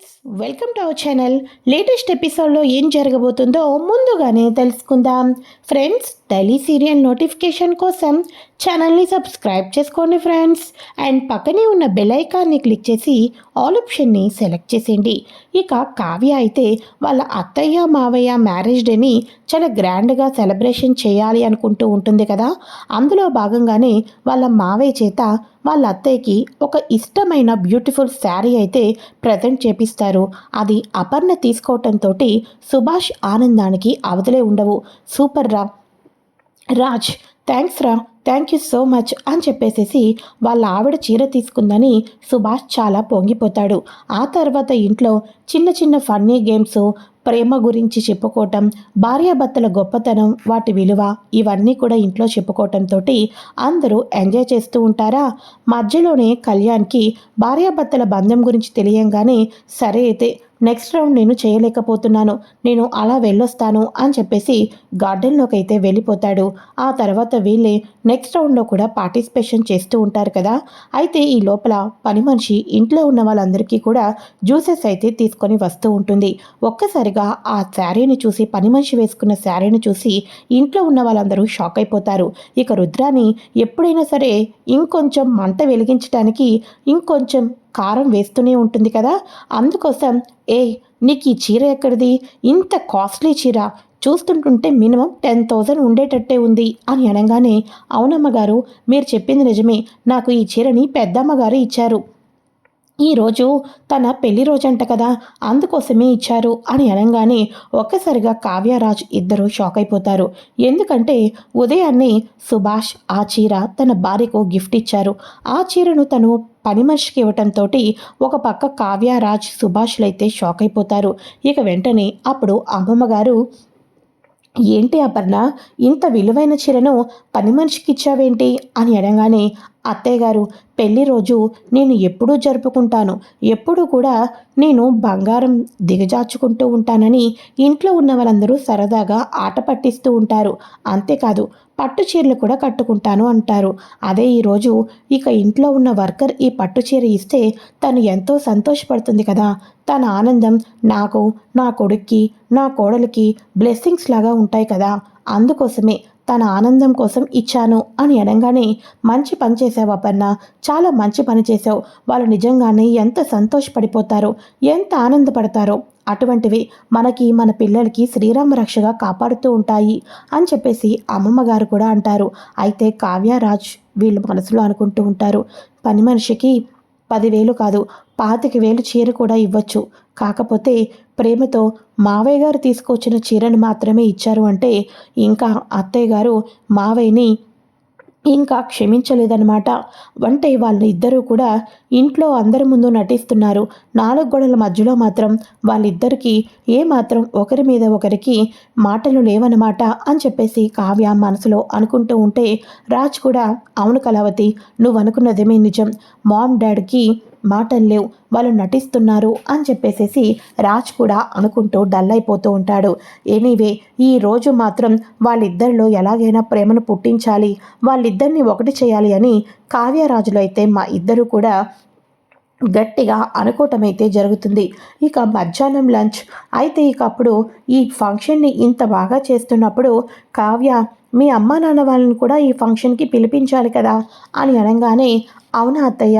Friends welcome to our channel. Latest ఎపిసోడ్లో ఏం జరగబోతుందో ముందుగానే తెలుసుకుందాం. ఫ్రెండ్స్ డైలీ సీరియల్ నోటిఫికేషన్ కోసం ఛానల్ని సబ్స్క్రైబ్ చేసుకోండి ఫ్రెండ్స్. అండ్ పక్కనే ఉన్న బెల్ ఐకాన్ని క్లిక్ చేసి ఆల్ ఆప్షన్ని సెలెక్ట్ చేసేయండి. ఇక కావ్య అయితే వాళ్ళ అత్తయ్య మావయ్య మ్యారేజ్ డేని చాలా గ్రాండ్గా సెలబ్రేషన్ చేయాలి అనుకుంటూ ఉంటుంది కదా. అందులో భాగంగానే వాళ్ళ మావయ్య చేత వాళ్ళ అత్తయ్యకి ఒక ఇష్టమైన బ్యూటిఫుల్ శారీ అయితే ప్రజెంట్ చేపిస్తారు. అది అపర్ణ తీసుకోవటంతో సుభాష్ ఆనందానికి అవతలే ఉండవు. సూపర్ రా రాజ్ థ్యాంక్స్ రా థ్యాంక్ యూ సో మచ్ అని చెప్పేసేసి వాళ్ళ ఆవిడ చీర తీసుకుందని సుభాష్ చాలా పొంగిపోతాడు. ఆ తర్వాత ఇంట్లో చిన్న చిన్న ఫన్నీ గేమ్స్ ప్రేమ గురించి చెప్పుకోవటం భార్యాభర్తల గొప్పతనం వాటి విలువ ఇవన్నీ కూడా ఇంట్లో చెప్పుకోవటంతో అందరూ ఎంజాయ్ చేస్తూ ఉంటారా? మధ్యలోనే కళ్యాణ్కి భార్యాభర్తల బంధం గురించి తెలియంగానే సరే అయితే నెక్స్ట్ రౌండ్ నేను చేయలేకపోతున్నాను. నేను అలా వెళ్ళొస్తాను అని చెప్పేసి గార్డెన్లోకి అయితే వెళ్ళిపోతాడు. ఆ తర్వాత వీళ్ళే నెక్స్ట్ రౌండ్లో కూడా పార్టిసిపేషన్ చేస్తూ ఉంటారు కదా. అయితే ఈ లోపల పని మనిషి ఇంట్లో ఉన్న వాళ్ళందరికీ కూడా జ్యూసెస్ అయితే తీసుకొని వస్తూ ఉంటుంది. ఒక్కసారిగా ఆ శారీని చూసి పని మనిషి వేసుకున్న శారీని చూసి ఇంట్లో ఉన్న వాళ్ళందరూ షాక్ అయిపోతారు. ఇక రుద్రాని ఎప్పుడైనా సరే ఇంకొంచెం మంట వెలిగించడానికి ఇంకొంచెం కారం వేస్తూనే ఉంటుంది కదా? అందుకోసం ఏ నీకు ఈ చీర ఎక్కడిది? ఇంత కాస్ట్లీ చీర. చూస్తుంటుంటే మినిమం టెన్ థౌజండ్ ఉండేటట్టే ఉంది అని అనగానే అవునమ్మగారు మీరు చెప్పింది నిజమే. నాకు ఈ చీరని పెద్దమ్మగారు ఇచ్చారు. ఈరోజు తన పెళ్ళి రోజంట కదా అందుకోసమే ఇచ్చారు అని అనగానే ఒక్కసారిగా కావ్యరాజ్ ఇద్దరు షాక్ అయిపోతారు. ఎందుకంటే ఉదయాన్నే సుభాష్ ఆ చీర తన భార్యకు గిఫ్ట్ ఇచ్చారు. ఆ చీరను తను పని మనిషికి ఇవ్వటంతో ఒక పక్క కావ్యరాజ్ సుభాష్లు అయితే షాక్ అయిపోతారు. ఇక వెంటనే అప్పుడు అమ్మమ్మ గారు ఏంటి అపర్ణ ఇంత విలువైన చీరను పని మనిషికి ఇచ్చావేంటి? అని అనగానే అత్తయ్య గారు పెళ్ళి రోజు నేను ఎప్పుడూ జరుపుకుంటాను. ఎప్పుడూ కూడా నేను బంగారం దిగజార్చుకుంటూ ఉంటానని ఇంట్లో ఉన్న వాళ్ళందరూ సరదాగా ఆట పట్టిస్తూ ఉంటారు. అంతేకాదు పట్టు చీరలు కూడా కట్టుకుంటాను అంటారు. అదే ఈరోజు ఇక ఇంట్లో ఉన్న వర్కర్ ఈ పట్టు చీర ఇస్తే తను ఎంతో సంతోషపడుతుంది కదా. తన ఆనందం నాకు నా కొడుక్కి నా కోడలికి బ్లెస్సింగ్స్ లాగా ఉంటాయి కదా. అందుకోసమే తన ఆనందం కోసం ఇచ్చాను అని అనగానే మంచి పని చేసావు అపర్ణ చాలా మంచి పని చేసావు వాళ్ళు నిజంగానే ఎంత సంతోషపడిపోతారో ఎంత ఆనందపడతారో. అటువంటివి మనకి మన పిల్లలకి శ్రీరామ రక్షగా కాపాడుతూ ఉంటాయి అని చెప్పేసి అమ్మమ్మ గారు కూడా అంటారు. అయితే కావ్యరాజ్ వీళ్ళు మనసులో అనుకుంటూ ఉంటారు. పని మనిషికి పదివేలు కాదు పాతిక వేలు చీర కూడా ఇవ్వచ్చు. కాకపోతే ప్రేమతో మావయ్య గారు తీసుకొచ్చిన చీరను మాత్రమే ఇచ్చారు అంటే ఇంకా అత్తయ్య గారు మావయ్యని ఇంకా క్షమించలేదన్నమాట. వంట వాళ్ళ ఇద్దరూ కూడా ఇంట్లో అందరి ముందు నటిస్తున్నారు. నాలుగు గోడల మధ్యలో మాత్రం వాళ్ళిద్దరికీ ఏ మాత్రం ఒకరి మీద ఒకరికి మాటలు లేవన్నమాట అని చెప్పేసి కావ్య మనసులో అనుకుంటూ ఉంటే రాజ్ కూడా అవును కళావతి నువ్వు అనుకున్నదేమే నిజం. మామ్ డాడ్కి మాటలు లేవు వాళ్ళు నటిస్తున్నారు అని చెప్పేసేసి రాజ్ కూడా అనుకుంటూ డల్ అయిపోతూ ఉంటాడు. ఎనీవే ఈ రోజు మాత్రం వాళ్ళిద్దరిలో ఎలాగైనా ప్రేమను పుట్టించాలి. వాళ్ళిద్దరిని ఒకటి చేయాలి అని కావ్యరాజులు అయితే మా ఇద్దరు కూడా గట్టిగా అనుకోవటం అయితే జరుగుతుంది. ఇక మధ్యాహ్నం లంచ్. అయితే ఇక అప్పుడు ఈ ఫంక్షన్ని ఇంత బాగా చేస్తున్నప్పుడు కావ్య మీ అమ్మా నాన్న వాళ్ళని కూడా ఈ ఫంక్షన్కి పిలిపించాలి కదా అని అనగానే అవునా అత్తయ్య?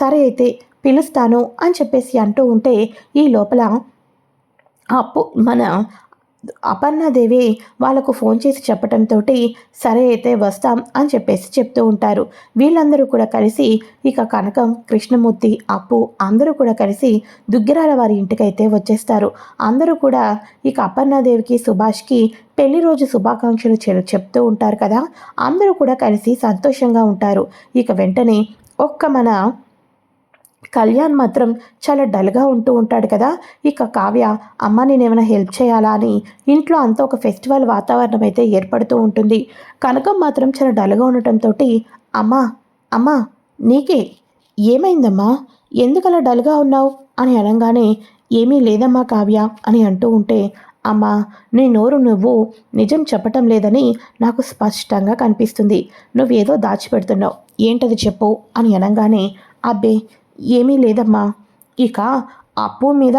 సరే అయితే పిలుస్తాను అని చెప్పేసి అంటూ ఉంటే ఈ లోపల అప్పు మన అపర్ణాదేవి వాళ్ళకు ఫోన్ చేసి చెప్పడంతో సరే అయితే వస్తాం అని చెప్పేసి చెప్తూ ఉంటారు. వీళ్ళందరూ కూడా కలిసి ఇక కనకం కృష్ణమూర్తి అప్పు అందరూ కూడా కలిసి దుగ్గిరాల వారి ఇంటికైతే వచ్చేస్తారు. అందరూ కూడా ఇక అపర్ణాదేవికి సుభాష్కి పెళ్ళి రోజు శుభాకాంక్షలు చెప్తూ ఉంటారు కదా. అందరూ కూడా కలిసి సంతోషంగా ఉంటారు. ఇక వెంటనే ఒక్క మన కళ్యాణ్ మాత్రం చాలా డల్గా ఉంటూ ఉంటాడు కదా. ఇక కావ్య అమ్మ నేనేమైనా హెల్ప్ చేయాలా అని ఇంట్లో అంతా ఒక ఫెస్టివల్ వాతావరణం అయితే ఏర్పడుతూ ఉంటుంది. కనకం మాత్రం చాలా డల్గా ఉండటంతో అమ్మా అమ్మా నీకే ఏమైందమ్మా? ఎందుకలా డల్గా ఉన్నావు? అని అనగానే ఏమీ లేదమ్మా కావ్య అని అంటూ ఉంటే అమ్మా నీ నోరు నువ్వు నిజం చెప్పటం లేదని నాకు స్పష్టంగా కనిపిస్తుంది. నువ్వేదో దాచిపెడుతున్నావు. ఏంటది చెప్పు అని అనగానే అబ్బే ఏమీ లేదమ్మా. ఇక అప్పు మీద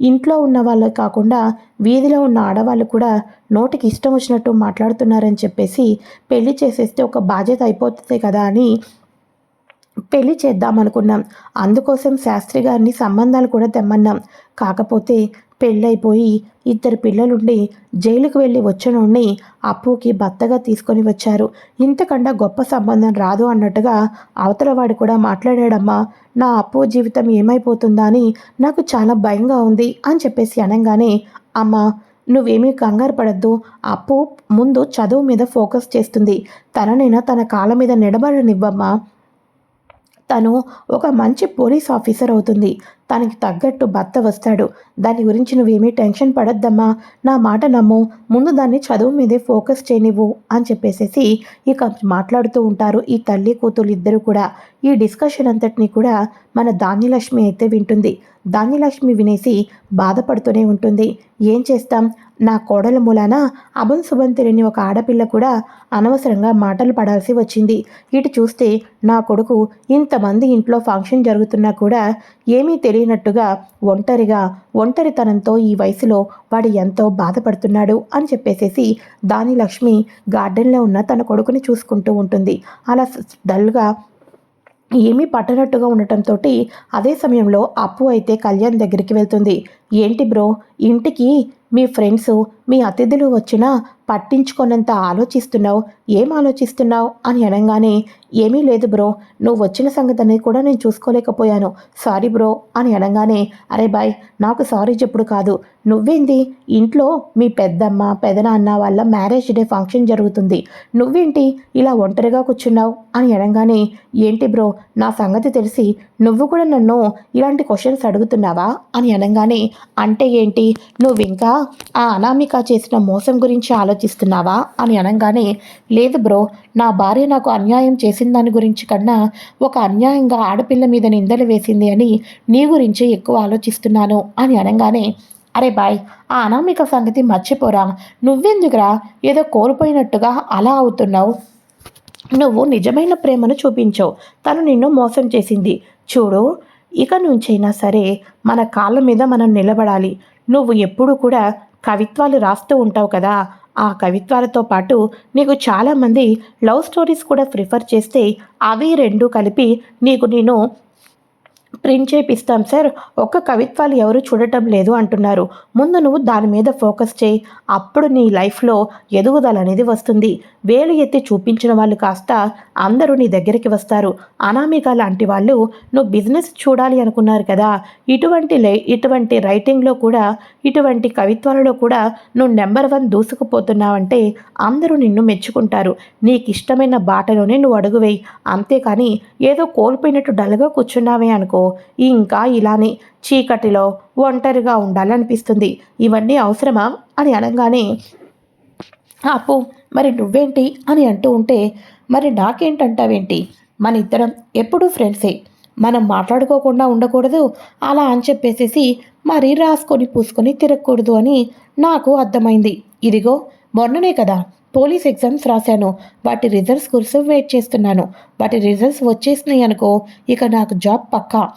ఇంట్లో ఉన్న వాళ్ళే కాకుండా వీధిలో ఉన్న ఆడవాళ్ళు కూడా నోటికి ఇష్టం వచ్చినట్టు మాట్లాడుతున్నారని చెప్పేసి పెళ్ళి చేసేస్తే ఒక బాధ్యత అయిపోతుంది కదా అని పెళ్ళి చేద్దాం అనుకున్నాం అందుకోసం శాస్త్రి గారిని సంబంధాలు కూడా తెమ్మన్నాం. కాకపోతే పెళ్ళైపోయి ఇద్దరు పిల్లలుండి జైలుకు వెళ్ళి వచ్చినోడిని అప్పుకి భర్తగా తీసుకొని వచ్చారు. ఇంతకన్నా గొప్ప సంబంధం రాదు అన్నట్టుగా అవతలవాడు కూడా మాట్లాడాడమ్మా. నా అప్పు జీవితం ఏమైపోతుందా అని నాకు చాలా భయంగా ఉంది అని చెప్పేసి అనగానే అమ్మా నువ్వేమీ కంగారు పడద్దు. అప్పు ముందు చదువు మీద ఫోకస్ చేస్తుంది. తననైనా తన కాళ్ళ మీద నిలబడనివ్వమ్మా. తను ఒక మంచి పోలీస్ ఆఫీసర్ అవుతుంది. తనకి తగ్గట్టు భర్త వస్తాడు. దాని గురించి నువ్వేమీ టెన్షన్ పడద్దమ్మా. నా మాట నమ్ము. ముందు దాన్ని చదువు మీదే ఫోకస్ చేయనివ్వు అని చెప్పేసేసి ఇక మాట్లాడుతూ ఉంటారు ఈ తల్లి కూతురు ఇద్దరు కూడా. ఈ డిస్కషన్ అంతటినీ కూడా మన ధాన్యలక్ష్మి అయితే వింటుంది. ధాన్యలక్ష్మి వినేసి బాధపడుతూనే ఉంటుంది. ఏం చేస్తాం? నా కోడల మూలాన అభం శుభం తెలియని ఒక ఆడపిల్ల కూడా అనవసరంగా మాటలు పడాల్సి వచ్చింది. ఇటు చూస్తే నా కొడుకు ఇంతమంది ఇంట్లో ఫంక్షన్ జరుగుతున్నా కూడా ఏమీ తెలియనట్టుగా ఒంటరిగా ఒంటరితనంతో ఈ వయసులో వాడు ఎంతో బాధపడుతున్నాడు అని చెప్పేసేసి దాని లక్ష్మి గార్డెన్లో ఉన్న తన కొడుకుని చూసుకుంటూ ఉంటుంది. అలా డల్గా ఏమీ పట్టనట్టుగా ఉండటంతో అదే సమయంలో అప్పు అయితే కళ్యాణ్ దగ్గరికి వెళ్తుంది. ఏంటి బ్రో ఇంటికి మీ ఫ్రెండ్స్ మీ అతిథులు వచ్చినా పట్టించుకున్నంత ఆలోచిస్తున్నావు? ఏం ఆలోచిస్తున్నావు? అని అనగానే ఏమీ లేదు బ్రో నువ్వు వచ్చిన సంగతిని కూడా నేను చూసుకోలేకపోయాను. సారీ బ్రో అని అనగానే అరే బాయ్ నాకు సారీ చెప్పుడు కాదు. నువ్వేంది? ఇంట్లో మీ పెద్దమ్మ పెదనాన్న వాళ్ళ మ్యారేజ్ డే ఫంక్షన్ జరుగుతుంది. నువ్వేంటి ఇలా ఒంటరిగా కూర్చున్నావు? అని అనగానే ఏంటి బ్రో నా సంగతి తెలిసి నువ్వు కూడా నన్ను ఇలాంటి క్వశ్చన్స్ అడుగుతున్నావా? అని అనగానే అంటే ఏంటి? నువ్వు ఇంకా ఆ అనామిక చేసిన మోసం గురించి ఆలోచిస్తున్నావా అని అనగానే లేదు బ్రో నా భార్య నాకు అన్యాయం చేసిన దాని గురించి కన్నా ఒక అన్యాయంగా ఆడపిల్ల మీద నిందలు వేసింది అని నీ గురించి ఎక్కువ ఆలోచిస్తున్నాను అని అనగానే అరే బాయ్ ఆ అనామిక సంగతి మర్చిపోరా నువ్వెందుకురా ఏదో కోల్పోయినట్టుగా అలా అవుతున్నావు. నువ్వు నిజమైన ప్రేమను చూపించవు తను నిన్ను మోసం చేసింది. చూడు ఇక నుంచైనా సరే మన కాళ్ళ మీద మనం నిలబడాలి. నువ్వు ఎప్పుడు కూడా కవిత్వాలు రాస్తూ ఉంటావు కదా. ఆ కవిత్వాలతో పాటు నీకు చాలామంది లవ్ స్టోరీస్ కూడా ప్రిఫర్ చేస్తే అవి రెండు కలిపి నీకు నేను ప్రింట్ చేపిస్తాం సార్. ఒక్క కవిత్వాలు ఎవరు చూడటం లేదు అంటున్నారు. ముందు నువ్వు దాని మీద ఫోకస్ చేయి. అప్పుడు నీ లైఫ్లో ఎదుగుదల అనేది వస్తుంది. వేలు ఎత్తి చూపించిన వాళ్ళు కాస్త అందరూ నీ దగ్గరికి వస్తారు. అనామిక లాంటి వాళ్ళు నువ్వు బిజినెస్ చూడాలి అనుకున్నారు కదా. ఇటువంటి లై ఇటువంటి రైటింగ్లో కూడా ఇటువంటి కవిత్వాలలో కూడా నువ్వు నెంబర్ వన్ దూసుకుపోతున్నావంటే అందరూ నిన్ను మెచ్చుకుంటారు. నీకు ఇష్టమైన బాటలోనే నువ్వు అడుగువేయి అంతేకాని ఏదో కోల్పోయినట్టు డల్గా కూర్చున్నావే అనుకో. ఇంకా ఇలానే చీకటిలో ఒంటరిగా ఉండాలనిపిస్తుంది. ఇవన్నీ అవసరమా? అని అనగానే అప్పు మరి నువ్వేంటి? అని అంటూ ఉంటే మరి నాకేంటంటావేంటి? మన ఇద్దరం ఎప్పుడూ ఫ్రెండ్సే. మనం మాట్లాడుకోకుండా ఉండకూడదు. అలా అని చెప్పేసేసి మరి రాసుకొని పూసుకొని తిరగకూడదు అని నాకు అర్థమైంది. ఇదిగో మొన్ననే కదా పోలీస్ ఎగ్జామ్స్ రాశాను. వాటి రిజల్ట్స్ కోసం వెయిట్ చేస్తున్నాను. వాటి రిజల్ట్స్ వచ్చేసినాయి అనుకో ఇక నాకు జాబ్ పక్కా.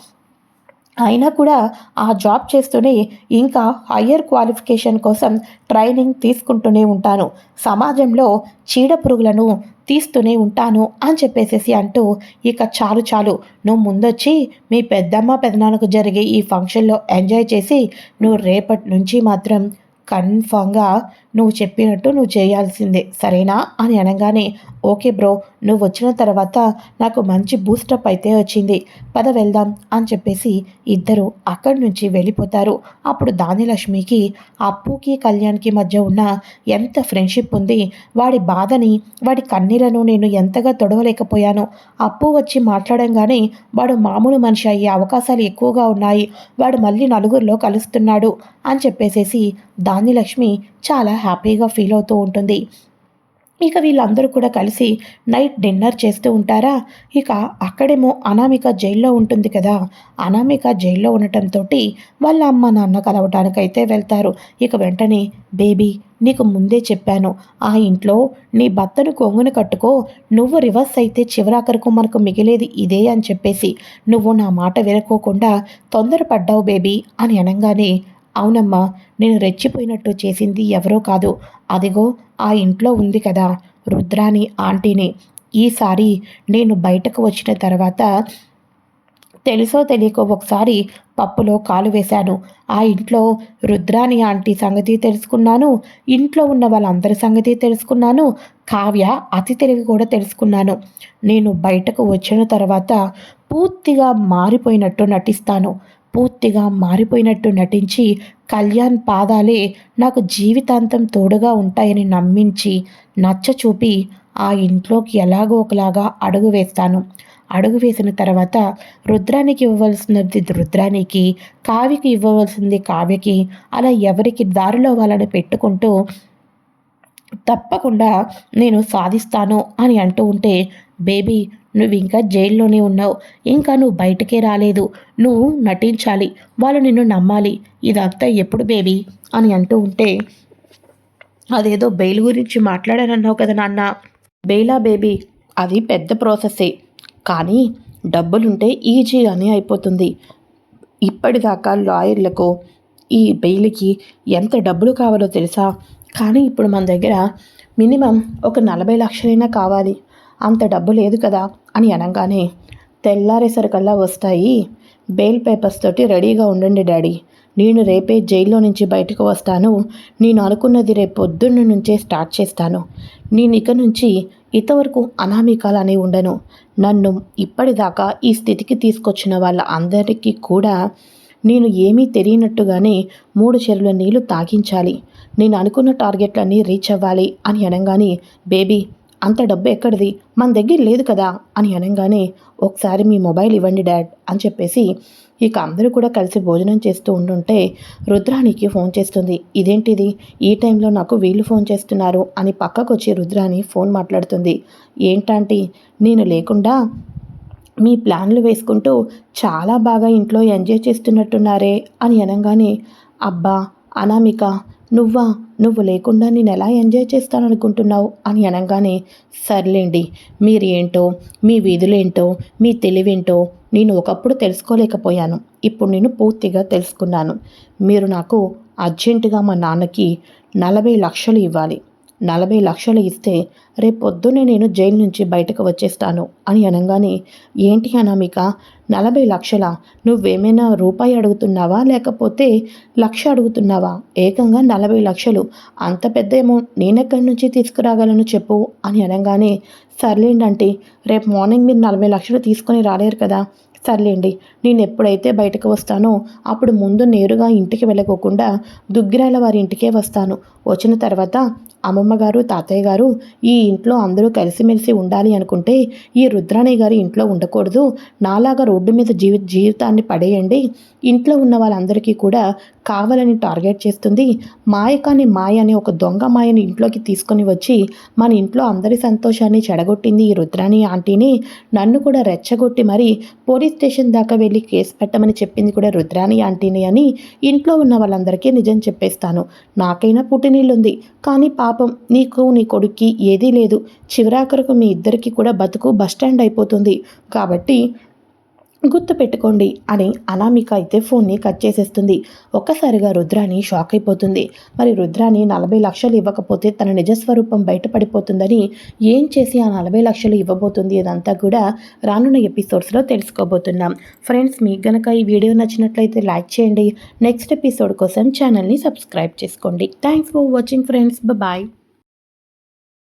అయినా కూడా ఆ జాబ్ చేస్తూనే ఇంకా హయ్యర్ క్వాలిఫికేషన్ కోసం ట్రైనింగ్ తీసుకుంటూనే ఉంటాను. సమాజంలో చీడ పురుగులను తీస్తూనే ఉంటాను అని చెప్పేసేసి అంటూ ఇక చాలు చాలు. నువ్వు ముందొచ్చి మీ పెద్దమ్మ పెదనాన్నకు జరిగే ఈ ఫంక్షన్లో ఎంజాయ్ చేసి నువ్వు రేపటి నుంచి మాత్రం కన్ఫామ్గా నువ్వు చెప్పినట్టు నువ్వు చేయాల్సిందే సరేనా? అని అనగానే ఓకే బ్రో నువ్వు వచ్చిన తర్వాత నాకు మంచి బూస్టప్ అయితే వచ్చింది పద వెళ్దాం అని చెప్పేసి ఇద్దరు అక్కడి నుంచి వెళ్ళిపోతారు. అప్పుడు దానిలక్ష్మికి అప్పుకి కళ్యాణ్కి మధ్య ఉన్న ఎంత ఫ్రెండ్షిప్ ఉంది వాడి బాధని వాడి కన్నీలను నేను ఎంతగా తొడవలేకపోయాను. అప్పు వచ్చి మాట్లాడంగానే వాడు మామూలు మనిషి అయ్యే అవకాశాలు ఎక్కువగా ఉన్నాయి వాడు మళ్ళీ నలుగురిలో కలుస్తున్నాడు అని చెప్పేసేసి దానిలక్ష్మి చాలా హ్యాపీగా ఫీల్ అవుతూ ఉంటుంది. ఇక వీళ్ళందరూ కూడా కలిసి నైట్ డిన్నర్ చేస్తూ ఉంటారా? ఇక అక్కడేమో అనామిక జైల్లో ఉంటుంది కదా. అనామిక జైల్లో ఉండటంతో వాళ్ళ అమ్మ నాన్న కలవటానికైతే వెళ్తారు. ఇక వెంటనే బేబీ నీకు ముందే చెప్పాను. ఆ ఇంట్లో నీ భర్తను కొంగుని కట్టుకో. నువ్వు రివర్స్ అయితే చివరాఖరకు మనకు మిగిలేది ఇదే అని చెప్పేసి నువ్వు నా మాట వినుకోకుండా తొందరపడ్డావు బేబీ అని అనగానే అవునమ్మా నేను రెచ్చిపోయినట్టు చేసింది ఎవరో కాదు. అదిగో ఆ ఇంట్లో ఉంది కదా రుద్రాని ఆంటీని. ఈసారి నేను బయటకు వచ్చిన తర్వాత తెలుసో తెలియకో ఒకసారి పప్పులో కాలు వేశాను. ఆ ఇంట్లో రుద్రాని ఆంటీ సంగతి తెలుసుకున్నాను ఇంట్లో ఉన్న వాళ్ళందరి సంగతి తెలుసుకున్నాను కావ్య అతి తెలివి కూడా తెలుసుకున్నాను. నేను బయటకు వచ్చిన తర్వాత పూర్తిగా మారిపోయినట్టు నటిస్తాను. పూర్తిగా మారిపోయినట్టు నటించి కళ్యాణ్ పాదాలే నాకు జీవితాంతం తోడుగా ఉంటాయని నమ్మించి నచ్చ చూపి ఆ ఇంట్లోకి ఎలాగో ఒకలాగా అడుగు వేస్తాను. అడుగు వేసిన తర్వాత రుద్రానికి ఇవ్వవలసినది రుద్రానికి కావ్యకి ఇవ్వవలసింది కావ్యకి అలా ఎవరికి దారిలో వాళ్ళని పెట్టుకుంటూ తప్పకుండా నేను సాధిస్తాను అని అంటూ ఉంటే బేబీ నువ్వు ఇంకా జైల్లోనే ఉన్నావు. ఇంకా నువ్వు బయటకే రాలేదు. నువ్వు నటించాలి. వాళ్ళు నిన్ను నమ్మాలి. ఇదంతా ఎప్పుడు బేబీ? అని అంటూ ఉంటే అదేదో బెయిల్ గురించి మాట్లాడానన్నావు కదా నాన్న. బెయిలా బేబీ అది పెద్ద ప్రాసెసే కానీ డబ్బులుంటే ఈజీగానే అయిపోతుంది. ఇప్పటిదాకా లాయర్లకు ఈ బెయిల్కి ఎంత డబ్బులు కావాలో తెలుసా? కానీ ఇప్పుడు మన దగ్గర మినిమం ఒక నలభై లక్షలైనా కావాలి. అంత డబ్బు లేదు కదా అని అనగానే తెల్లారేసరికల్లా వస్తాయి. బెయిల్ పేపర్స్ తోటి రెడీగా ఉండండి డాడీ. నేను రేపే జైల్లో నుంచి బయటకు వస్తాను. నేను అనుకున్నది రేపు పొద్దున్న నుంచే స్టార్ట్ చేస్తాను. నేను ఇక నుంచి ఇంతవరకు అనామికాలని ఉండను. నన్ను ఇప్పటిదాకా ఈ స్థితికి తీసుకొచ్చిన వాళ్ళ అందరికీ కూడా నేను ఏమీ తెలియనట్టుగానే మూడు చెరువుల నీళ్ళు తాగించాలి. నేను అనుకున్న టార్గెట్లన్నీ రీచ్ అవ్వాలి అని అనగానే బేబీ అంత డబ్బు ఎక్కడిది? మన దగ్గర లేదు కదా? అని అనగానే ఒకసారి మీ మొబైల్ ఇవ్వండి డాడ్ అని చెప్పేసి ఇక అందరూ కూడా కలిసి భోజనం చేస్తూ ఉండుంటే రుద్రానికి ఫోన్ చేస్తుంది. ఇదేంటిది? ఈ టైంలో నాకు వీళ్ళు ఫోన్ చేస్తున్నారు అని పక్కకు వచ్చి రుద్రాని ఫోన్ మాట్లాడుతుంది. ఏంటంటే? నేను లేకుండా మీ ప్లాన్లు వేసుకుంటూ చాలా బాగా ఇంట్లో ఎంజాయ్ చేస్తున్నట్టున్నారే అని అనగానే అబ్బా! అనామిక నువ్వా? నువ్వు లేకుండా నేను ఎలా ఎంజాయ్ చేస్తాననుకుంటున్నావు? అని అనగానే సర్లేండి మీరేంటో మీ వీధులేంటో మీ తెలివేంటో నేను ఒకప్పుడు తెలుసుకోలేకపోయాను. ఇప్పుడు నేను పూర్తిగా తెలుసుకున్నాను. మీరు నాకు అర్జెంటుగా మా నాన్నకి నలభై లక్షలు ఇవ్వాలి. నలభై లక్షలు ఇస్తే రేపొద్దునే నేను జైలు నుంచి బయటకు వచ్చేస్తాను అని అనగానే ఏంటి అనామిక? నలభై లక్షల? నువ్వేమైనా రూపాయి అడుగుతున్నావా? లేకపోతే లక్ష అడుగుతున్నావా? ఏకంగా నలభై లక్షలు. అంత పెద్ద అమౌంట్ నేనెక్కడి నుంచి తీసుకురాగలను చెప్పు అని అనగానే సర్లేండంటే రేపు మార్నింగ్ మీరు నలభై లక్షలు తీసుకొని రాలేరు కదా. సర్లేండి నేను ఎప్పుడైతే బయటకు వస్తానో అప్పుడు ముందు నేరుగా ఇంటికి వెళ్ళకోకుండా దుగ్గిరాల వారి ఇంటికే వస్తాను. వచ్చిన తర్వాత అమ్మమ్మ గారు తాతయ్య గారు ఈ ఇంట్లో అందరూ కలిసిమెలిసి ఉండాలి అనుకుంటే ఈ రుద్రాణి గారి ఇంట్లో ఉండకూడదు. నాలాగా రోడ్డు మీద జీవి జీవితాన్ని పడేయండి. ఇంట్లో ఉన్న వాళ్ళందరికీ కూడా కావాలని టార్గెట్ చేస్తుంది. మాయ కాని మాయ అని ఒక దొంగ మాయని ఇంట్లోకి తీసుకొని వచ్చి మన ఇంట్లో అందరి సంతోషాన్ని చెడగొట్టింది ఈ రుద్రాణి ఆంటీని. నన్ను కూడా రెచ్చగొట్టి మరి పోలీస్ స్టేషన్ దాకా వెళ్ళి కేసు పెట్టమని చెప్పింది కూడా రుద్రాణి ఆంటీని అని ఇంట్లో ఉన్న వాళ్ళందరికీ నిజం చెప్పేస్తాను. నాకైనా పుట్టినీళ్ళుంది కానీ పాపం నీకు నీ కొడుక్కి ఏదీ లేదు. చివరాఖరకు మీ ఇద్దరికి కూడా బతుకు బస్టాండ్ అయిపోతుంది. కాబట్టి గుర్తుపెట్టుకోండి అని అనామిక అయితే ఫోన్ని కట్ చేసేస్తుంది. ఒక్కసారిగా రుద్రాని షాక్ అయిపోతుంది. మరి రుద్రాని నలభై లక్షలు ఇవ్వకపోతే తన నిజస్వరూపం బయటపడిపోతుందని ఏం చేసి ఆ నలభై లక్షలు ఇవ్వబోతుంది అదంతా కూడా రానున్న ఎపిసోడ్స్లో తెలుసుకోబోతున్నాం. ఫ్రెండ్స్ మీకు గనక ఈ వీడియో నచ్చినట్లయితే లైక్ చేయండి. నెక్స్ట్ ఎపిసోడ్ కోసం ఛానల్ని సబ్స్క్రైబ్ చేసుకోండి. Thanks for watching friends. Bye.